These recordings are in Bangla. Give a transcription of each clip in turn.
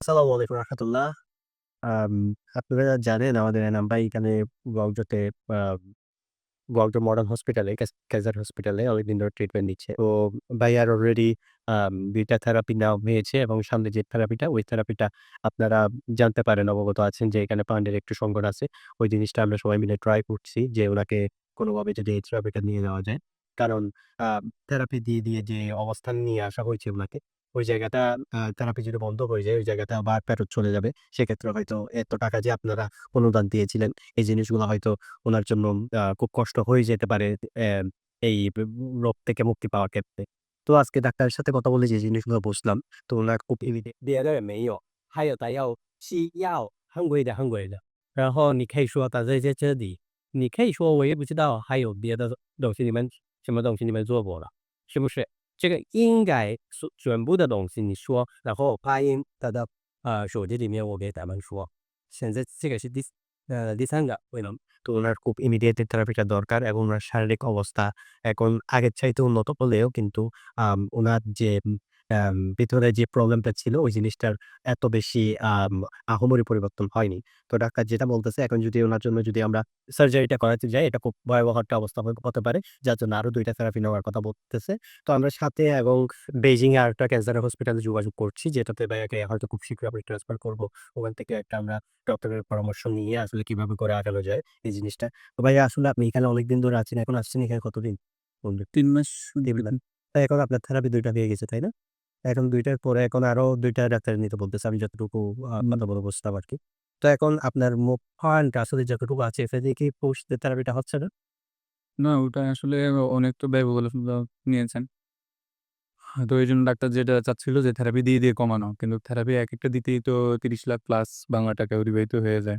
আসসালামু আলাইকুম রহমতুল্লাহ। আপনারা জানেন আমাদের এনাম ভাই এখানে আ বগুড়া মডার্ন হসপিটালে ক্যান্সার হসপিটালে অনেকদিন ধরে ট্রিটমেন্ট নিচ্ছে। তো ভাইয়ার অলরেডি ২ থেরাপি নেওয়া হয়েছে এবং সামনে যে থেরাপিটা ওই থেরাপিটা আপনারা জানতে পারেন, অবগত আছেন যে এখানে পান্ডের একটু সংকট আছে। ওই জিনিসটা আমরা সবাই মিলে ট্রাই করছি যে ওনাকে কোনোভাবে যদি এই থেরাপিটা নিয়ে নেওয়া যায়। কারণ থেরাপি দিয়ে, দিয়ে যে অবস্থান নিয়ে আসা হয়েছে উনাকে, ওই জায়গাটা আ থেরাপি যদি বন্ধ হয়ে যায়, ওই জায়গাটা আবার ফেরত চলে যাবে। সেক্ষেত্রে হয়তো এত টাকা যে আপনারা অনুদান দিয়েছিলেন, এই জিনিসগুলো হয়তো উনার জন্য আ খুব কষ্ট হয়ে যেতে পারে অ্যা এই ব রোগ থেকে মুক্তি পাওয়ার ক্ষেত্রে। তো আজকে ডাক্তারের সাথে কথা বলে যে জিনিসগুলো বুঝলাম, তো উনার খুব ইমিডিয়েট 别的人没有，还有的要西药很贵的很贵的，然后你可以说打在这这里，你可以说我也不知道还有别的东西你们什么东西你们做过了，是不是？ 这个应该是全部的东西你说，然后发音打到呃手机里面我给他们说，现在这个是第呃第三个为能 তো উনার খুব ইমিডিয়েট এই থেরাপিটা দরকার এবং উনার শারীরিক অবস্থা এখন আগের চাইতে উন্নত হলেও কিন্তু আম উনার যে ভিতরে যে প্রবলেমটা ছিল ওই জিনিসটার এত বেশি আম আহামরি পরিবর্তন হয়নি। তো ডাক্তার যেটা বলতেছে এখন যদি উনার জন্য যদি আমরা সার্জারিটা করাতে যাই, এটা খুব ভয়াবহ একটা অবস্থা হতে পারে। যার জন্য আরও ২ টা থেরাপি নেওয়ার কথা বলতেছে। তো আমরা সাথে এবং বেইজিং এ আরেকটা ক্যান্সার হসপিটালে যোগাযোগ করছি, যেটাতে ভাইয়াকে হয়তো খুব শীঘ্রই আমরা ট্রান্সফার করব। ওখান থেকে একটা আমরা ডক্টরের পরামর্শ নিয়ে আসলে কীভাবে করে আগানো যায় এই জিনিসটা। তো ভাইয়া আসলে আপনি এখানে অনেকদিন ধরে আছেন। এখন আসছেন এখানে কতদিন? বলবেন? ৩ মাস ৩ মাস। এখন আপনার থেরাপি ২ টা হয়ে গেছে, তাই না? এখন ২ টার পরে এখন আরও দুইটা ডাক্তার নিতে বলতেছে। আমি যতটুকু কথা বলে বুঝতাম আরকি। তো এখন আপনার মুভ ফান্ড আসলে যতটুকু আছে এটা দিয়ে কি পোস্ট থেরাপিটা হচ্ছে না? না, ওটা আসলে অনেক তো ব্যয়বহুল নিয়েছেন। তো এইজন্য ডাক্তার যেটা চাচ্ছিল যে থেরাপি দিয়ে, দিয়ে কমানো। কিন্তু থেরাপি এক একটা দিতেই তো ৩০ লাখ প্লাস বাংলা টাকা অতিবাহিত হয়ে যায়।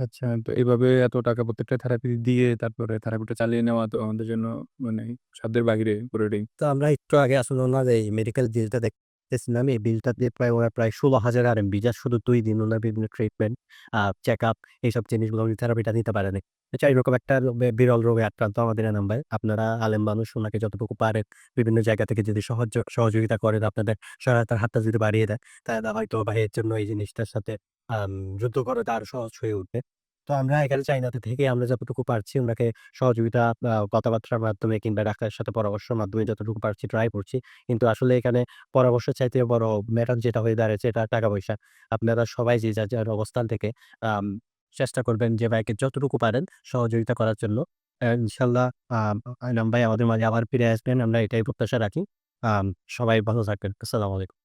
আচ্ছা, তো এভাবে এত টাকা প্রত্যেকটা থেরাপি দিয়ে তারপরে থেরাপিটা চালিয়ে নেওয়া তো আমাদের জন্য মানে সাধ্যের বাহিরে পুরোটাই। তো আমরা একটু আগে আসলে ওনার এই মেডিকেল বিলটা দেখতেছিলাম। এই বিলটা দিয়ে প্রায় ওনার প্রায় ১৬,০০০ আরএমবি জাস্ট শুধু ২ দিন ওনার বিভিন্ন ট্রিটমেন্ট, আ চেকআপ এইসব জিনিসগুলো উনি থেরাপিটা নিতে পারেনি। আচ্ছা এরকম একটা বিরল রোগে আক্রান্ত আমাদের এনাম ভাই। আপনারা আলেম মানুষ উনাকে যতটুকু পারেন বিভিন্ন জায়গা থেকে যদি সহজ সহযোগিতা করেন, আপনাদের সহায়তার হাতটা যদি বাড়িয়ে দেন, তাহলে হয়তো ভাইয়ের জন্য এই জিনিসটার সাথে আম যুদ্ধ করাটা আরও সহজ হয়ে উঠবে। তো আমরা এখানে চায়নাতে থেকে আমরা যতটুকু পারছি উনাকে সহযোগিতা কথাবার্তার মাধ্যমে কিংবা ডাক্তারের সাথে পরামর্শের মাধ্যমে যতটুকু পারছি ট্রাই করছি। কিন্তু আসলে এখানে পরামর্শ চাইতে বড় ম্যাটার যেটা হয়ে দাঁড়িয়েছে এটা টাকা-পয়সা। আপনারা সবাই যে যার, যার অবস্থান থেকে চেষ্টা করবেন যে ভাইকে যতটুকু পারেন সহযোগিতা করার জন্য। আ ইনশাআল্লাহ আম এনাম ভাই আমাদের মাঝে আবার ফিরে আসবেন। আমরা এটাই প্রত্যাশা রাখি। আম সবাই ভালো থাকবেন। আসসালামু আলাইকুম।